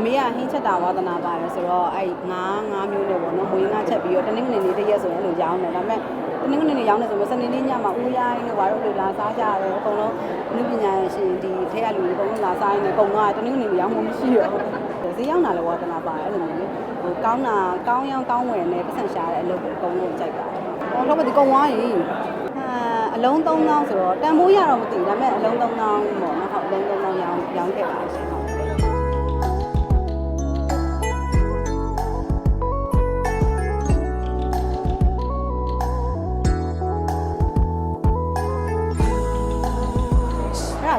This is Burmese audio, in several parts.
အမေကဟင်းချက်တာဝါသနာပါတယ်ဆိုတော့အဲ့ငါးငါးမျိုးနဲ့ပေါ့နော်မွေးငါးချက်ပြီးတော့တနင်္ဂနွေနေ့တစ်ရက်ဆိုရင်အဲ့လိုရောင်းတယ်ဒါပေမဲ့တနင်္ဂနွေနေ့ရောင်းတယ်ဆိုတော့စနေနေ့ညမှာဦးရိုင်းတို့ဘာလို့လဲလာစားကြတယ်အကုန်လုံးအမှုပညာရှင်ဒီထဲကလူတွေအကုန်လုံးလာစားနေတယ်အကုန်လုံးကတနင်္ဂနွေနေ့ရောင်းမှမရှိတော့ဘူးဈေးရောက်တာလည်းဝါသနာပါတယ်အဲ့လိုမျိုးလေဟိုကောင်းတာကောင်းရောင်းကောင်းဝယ်နဲ့ပတ်စံရှာတဲ့အလုပ်ကိုအကုန်လုံးကြိုက်ပါတယ်ဟောတော့မဒီကုံသွားရင်အာအလုံး3000ဆိုတော့တန်ဖိုးရတော့မသိဘူးဒါပေမဲ့အလုံး3000ပေါ့နော်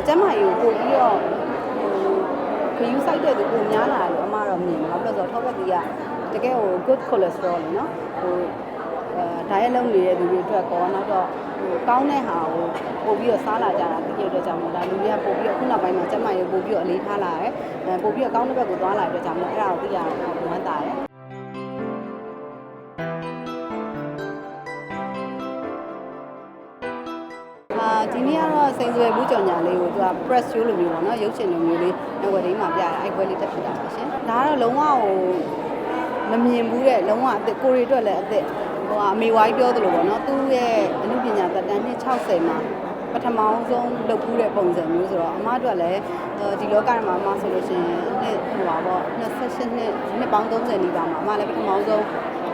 ကျမကြီးကိုပို့ပြီးတော့ဟိုခယူးဆိုင်တဲ့သူပုံများလာလို့အမတော့မြင်တယ်ဘာလို့လဲဆိုတော့ထောက်ဘက်ကြီးကတကယ်ဟို good cholesterol လေနော်ဟိုအဲဒိုင်ရက်လုံးနေတဲ့လူတွေအတွက်ကောနောက်တော့ဟိုကောင်းတဲ့ဟာကိုပို့ပြီးတော့စားလာကြတာသိရတဲ့အတွက်ကြောင့်မို့ဒါလူတွေကပို့ပြီးတော့ခုနောက်ပိုင်းမှာကျမကြီးကိုပို့ပြီးတော့အလေးထားလာတယ်အဲပို့ပြီးတော့ကောင်းတဲ့ဘက်ကိုသွားလာတဲ့အတွက်ကြောင့်မို့အဲ့ဒါကိုသိရအောင်ဝမ်းသာတယ် ဒီနေ့ကတော့စိန်ဆွဲဘူးကြော်ညာလေးကိုသူက press show လိုမျိုးပေါ့နော်ရုပ်ရှင်လိုမျိုးလေးအဝယ်လေးမှာပြတယ်အဲ့ဘွဲလေးတက်ဖြစ်တာပါရှင်ဒါကတော့လုံးဝဟိုမမြင်ဘူးတဲ့လုံးဝအစ်ကိုရီအတွက်လည်းအစ်ဟိုအမေဝိုင်းပြောသလိုပေါ့နော်သူ့ရဲ့အမှုပညာသက်တမ်းနှစ်60မှာပထမအောင်ဆုံးလုပ်ဘူးတဲ့ပုံစံမျိုးဆိုတော့အမအတွက်လည်းဒီလောကရမှာအမဆိုလို့ရှိရင်နှစ်ဟိုပါပေါ့28နှစ်နှစ်ပေါင်း30နီးပါးမှာအမလည်းပထမအောင်ဆုံး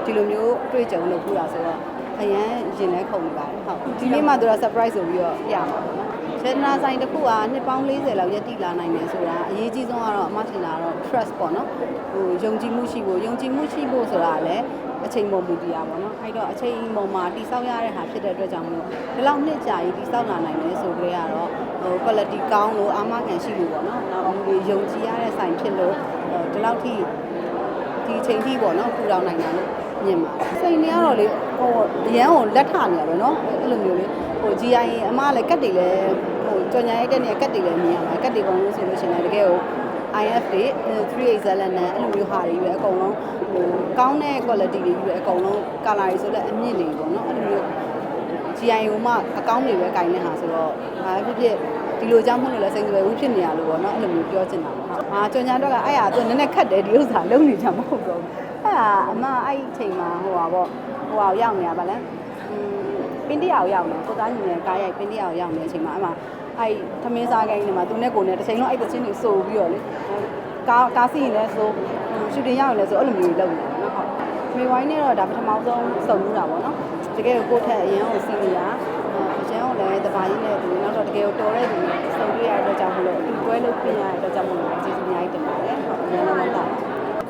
ဒီလိုမျိုးအတွေ့အကြုံလုပ်ဘူးတာဆိုတော့ အရန်ရင်လဲခုန်နေပါတယ်ဟုတ်ဒီနေ့မှသူက surprise ဆိုပြီးတော့ပြမှာပေါ့နော်စေတနာဆိုင်တစ်ခုကနှစ်ပေါင်း40လောက်ရည်တည်လာနိုင်တယ်ဆိုတာအရေးကြီးဆုံးကတော့အမထင်တာတော့ trust ပေါ့နော်ဟိုယုံကြည်မှုရှိဖို့ယုံကြည်မှုရှိဖို့ဆိုတာလည်းအချိန်ပေါ်မူတည်ရပါတော့အဲ့တော့အချိန်ပေါ်မှာတိဆောက်ရတဲ့ဟာဖြစ်တဲ့အတွက်ကြောင့်မလို့ဒီလောက်နှစ်ကြာကြီးတိဆောက်လာနိုင်တယ်ဆိုကြရတော့ဟို quality ကောင်းလို့အာမခံရှိလို့ပေါ့နော်နောက်ဒီယုံကြည်ရတဲ့ဆိုင်ဖြစ်လို့ဒီလောက်ထိ ဒီအချိန်ထိပေါ့နော်ပူတောင်နိုင်တာလို့မြင်ပါတယ်စိတ်နေကတော့လေဟိုအရန်ကိုလက်ထနေရပဲနော်အဲ့လိုမျိုးလေဟို GI ရင်အမကလည်းကတ်တွေလည်းဟိုကြော်ညာရိုက်တဲ့နေရာကတ်တွေလည်းမြင်ရမှာကတ်တွေကုန်လို့ဆိုလို့ရှိရင်လည်းတကယ်ကို IF တွေ387နဲ့အဲ့လိုမျိုးဟာတွေပဲအကုန်လုံးဟိုကောင်းတဲ့ quality တွေပဲအကုန်လုံး color တွေဆိုလည်းအမြင့်တွေပေါ့နော်အဲ့လိုမျိုး GI ဟိုမှအကောင်းတွေပဲကင်တဲ့ဟာဆိုတော့ဒါဖြစ်ဖြစ် ဒီလိုကြောင့်မဟုတ်လို့လဲစိတ်ကြွယ်ဘူးဖြစ်နေရလို့ပေါ့နော်အဲ့လိုမျိုးပြောချင်တာပေါ့။အာကြော်ညာတော့ကအဲ့ဟာသူနည်းနည်းခတ်တယ်ဒီဥစ္စာလုံးနေကြမဟုတ်တော့ဘူး။အဲ့ဟာအမအဲ့ဒီအချိန်မှာဟိုပါပေါ့ဟိုဟာရောက်နေရပါလား။อืมပင်းတရာကိုရောက်နေကိုသားညီနဲ့ကားရိုက်ပင်းတရာကိုရောက်နေတဲ့အချိန်မှာအမအဲ့သမင်းစားကိုင်းနေမှာသူနဲ့ကိုနဲ့တစ်ချိန်လုံးအဲ့တချင်းတွေစိုးပြီးတော့လေကားကားစီးရင်လည်းစိုးရှူတင်ရောက်ရင်လည်းစိုးအဲ့လိုမျိုးလုပ်နေတာနော်ဟုတ်။မေဝိုင်းနဲ့တော့ဒါပထမဆုံးစုံမှုတာပေါ့နော်။တကယ်ကိုကိုထက်အရင်ကိုစီးနေတာအရန်ကိုလည်းတပါးကြီးနဲ့သူနောက် တော့တကယ်ကိုတော်တဲ့သူနဲ့စုံတွေ့ရတဲ့အတွက်ကြောင့်မလို့ဒီပွဲလို့ပြင်ရတဲ့အတွက်ကြောင့်မလို့ကျေးဇူးအများကြီးတင်ပါတယ်ဟုတ်အများကြီးလည်းတာ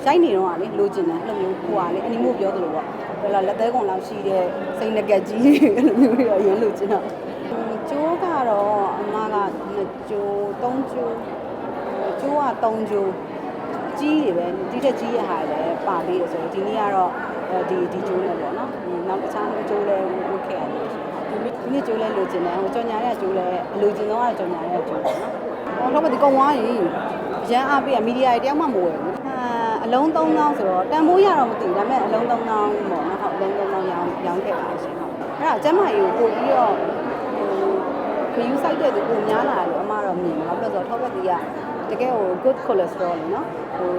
ရိုက်နေတော့ကလေလိုချင်တယ်အဲ့လိုမျိုးဟိုကလေအနီမို့ပြောသလိုပေါ့ဘယ်လိုလက်သေးကုန်လောက်ရှိတဲ့စိတ်ငကက်ကြီးအဲ့လိုမျိုးတွေတော့အရင်လိုချင်တော့ကျိုးကတော့အမက2ကျိုး3ကျိုးကျိုးက3ကျိုးကြီးတွေပဲဒီထက်ကြီးရဟာလည်းပါပြီးရဆိုတော့ဒီနေ့ကတော့ဒီဒီကျိုးနဲ့ပေါ့နော်နောက်တစ်ခြားကျိုးလည်းဝတ်ခဲ့ ရတယ်ဒီနေ့ကျိုးလဲလိုချင်တယ်ဟိုကြော်ညာတဲ့ကျိုးလဲအလိုချင်ဆုံးကတော့ကြော်ညာတဲ့ကျိုးပေါ့နော်ဟောတော့မဒီကုံသွားရင်ရန်အားပေးရမီဒီယာတွေတယောက်မှမဝယ်ဘူးဟာအလုံး3000ဆိုတော့တန်ဖိုးရတော့မသိဘူးဒါပေမဲ့အလုံး3000ပေါ့နော်ဟုတ်အလုံး3000ရောင်းရောင်းခဲ့ပါရှင်ဟုတ်အဲ့ဒါကျမကြီးကိုပို့ပြီးတော့ဟိုခယူးဆိုင်တဲ့သူပုံများလာလို့အမတော့မြင်တယ်ဘာလို့လဲဆိုတော့ထောက်ဘက်ကြီးကတကယ်ဟို good cholesterol လေနော်ဟို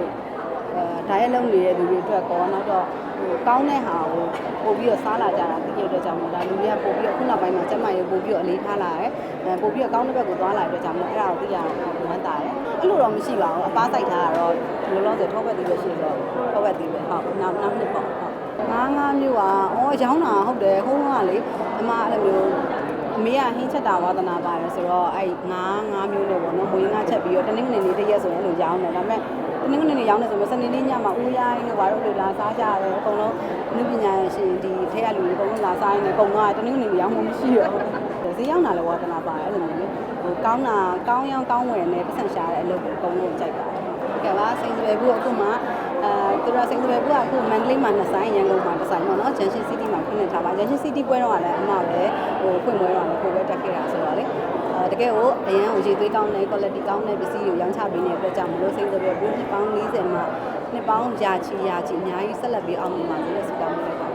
အဲဒိုင်ရက်လုံးနေတဲ့လူတွေအတွက်ကောနောက်တော့ ဟိုကောင်းတဲ့ဟာကိုပို့ပြီးတော့စားလာကြတာသိရတဲ့အတွက်ကြောင့်မို့ဒါလူတွေကပို့ပြီးတော့ခုနောက်ပိုင်းမှာကျမရေပို့ပြီးတော့အလေးထားလာတယ်အဲပို့ပြီးတော့ကောင်းတဲ့ဘက်ကိုသွားလာတဲ့အတွက်ကြောင့်မို့အဲ့ဒါကိုသိရအောင်ဝမ်းသာတယ်အဲ့လိုတော့မရှိပါဘူးအပားဆိုင်ထားတာတော့ဒီလိုလို့ဆိုထောက်ဘက်သေးပဲရှိတော့ထောက်ဘက်သေးပဲဟုတ်နောက်နောက်နှစ်ပေါ့ဟုတ်ငါးငါးမျိုးကအော်ရောင်းတာဟုတ်တယ်ဟိုးကလေအမအဲ့လိုမျိုးအမေကဟင်းချက်တာဝါသနာပါတယ်ဆိုတော့အဲ့ငါးငါးမျိုးနဲ့ပေါ့နော်မွေးငါးချက်ပြီးတော့တနင်္ဂနွေနေ့တစ်ရက်ဆိုရင်အဲ့လိုရောင်းတယ်ဒါပေမဲ့တ နင်္ဂနွေနေ့ရောင်းတယ်ဆိုတော့စနေနေ့ညမှာဦးရိုင်းတို့ဘာလို့လဲလာစားကြတယ်အကုန်လုံးအမှုပညာရှင်ဒီထဲကလူတွေအကုန်လုံးလာစားနေအကုန်လုံးကတနင်္ဂနွေနေ့ရောင်းမှမရှိတော့ဘူးဈေးရောက်တာလည်းဝါသနာပါတယ်အဲ့လိုမျိုးလေဟိုကောင်းတာကောင်းရောင်းကောင်းဝယ်နဲ့ပတ်စံရှာတဲ့အလုပ်ကိုအကုန်လုံးကြိုက်ပါတယ်ဟုတ် ကဲ့ပါစိန်သွယ်ဘူးအခုမှအဲသူတို့စိန်သွယ်ဘူးကအခုမန္တလေးမှာနှစ်ဆိုင်ရန်ကုန်မှာတစ်ဆိုင်ပေါ့နော်ဂျန်ရှင်စီးတီးမှာဖွင့်နေထားပါဂျန်ရှင်စီးတီးပွဲတော့လည်းအမပဲဟိုဖွင့်ပွဲတော့လည်းကိုပဲတက်ခဲ့တာဆိုတော့လေအဲတကယ်ကိုအရန်ကိုရေသွေးကောင်းတဲ့ quality ကောင်းတဲ့ပစ္စည်းကိုရောင်းချပေးနေတဲ့အတွက်ကြောင့်မလို့စိန်သွယ်ဘူးနှစ်ပေါင်း40မှာနှစ်ပေါင်းရာချီရာချီအများကြီးဆက်လက်ပြီးအောင်မြင်ပါစေလို့ဆုတောင်းပါ